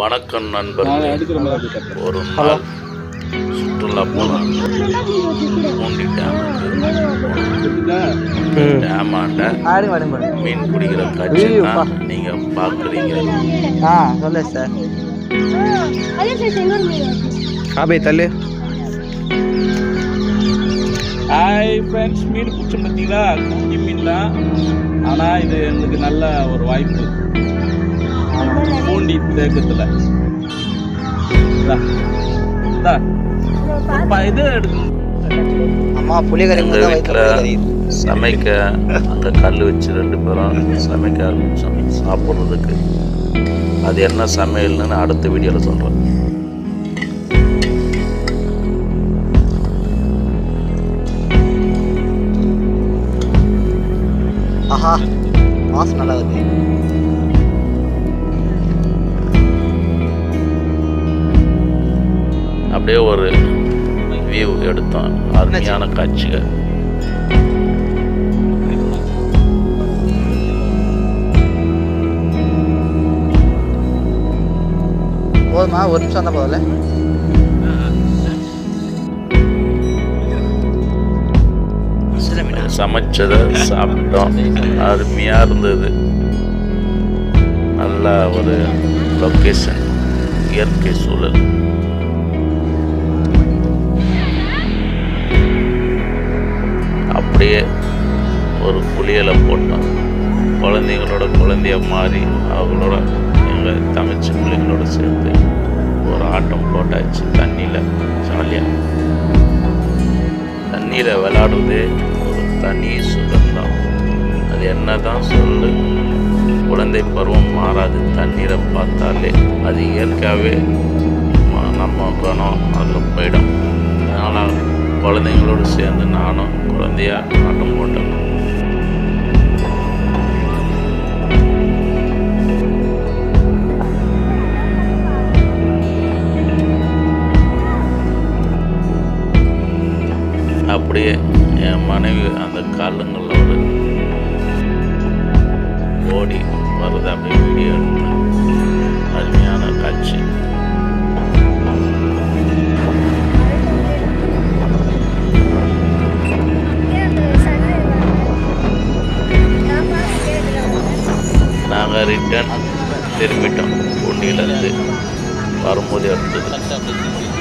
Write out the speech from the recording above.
வணக்கம் நண்பர்களே. ஒரு நாள் சுற்றுலா போனோம் பூண்டி டேமுக்கு டேமாண்ட மீன் பிடிக்கிற காட்சி. தான் நீங்கள் பார்க்குறீங்க. ஆ சொல்லு சார். அதே சைஸ் இன்னொரு மீன் காபி தள்ளு. ஹாய் ஃப்ரெண்ட்ஸ் மீன் பிடிச்ச பார்த்தீங்களா மீன் தான் ஆனால் இது எங்களுக்கு நல்ல ஒரு வாய்ப்பு. பூண்டி தேக்கத்தில் இது எடுக்கணும் அம்மா புளிகறி எங்கள் வீட்டில் சமைக்க அங்கே கல் வச்சு ரெண்டு பேரும் சமைக்க ஆரம்பித்தோம் சாப்பிட்றதுக்கு. அது என்ன சமையல்னு அடுத்த வீடியோவில் சொல்கிறேன் ஆஹா மாசம் நல்லா வருது அப்படியே ஒரு வியூ எடுத்தோம் அருமையான காட்சிகள். போதுமா? ஒரு நிமிஷம் தான் போதில்ல சமைச்சதை சாப்பிட்டோம். அருமையாக இருந்தது. நல்ல ஒரு லொக்கேஷன் இயற்கை சூழல். அப்படியே ஒரு குளியலை போட்டோம் குழந்தைங்களோட குழந்தைய மாறி அவங்களோட எங்கள் தமிழ்ச்சி பிள்ளைங்களோட சேர்த்து ஒரு ஆட்டம் போட்டாச்சு. தண்ணியில் ஜாலியாக தண்ணியில் விளாடுவது ஒரு தனி சுகம்தான். அது என்ன தான் சொல்லு. குழந்தை பருவம் மாறாது. தண்ணீரை பார்த்தாலே அது இயற்கையாகவே நம்ம கணம் அதில் போயிடும். அதனால் குழந்தைங்களோடு சேர்ந்து நானும் நிம்மதியாக ஆட்டம் போட்டோம். அப்படியே என் மனைவி அந்த காலங்களோடு ஓடி வருது அப்படியே வீடியோ எடுத்தேன் ரிட்டர்ன் திரும்பிட்டோம். பொன்னியிலேருந்து வரும்போது எடுத்தது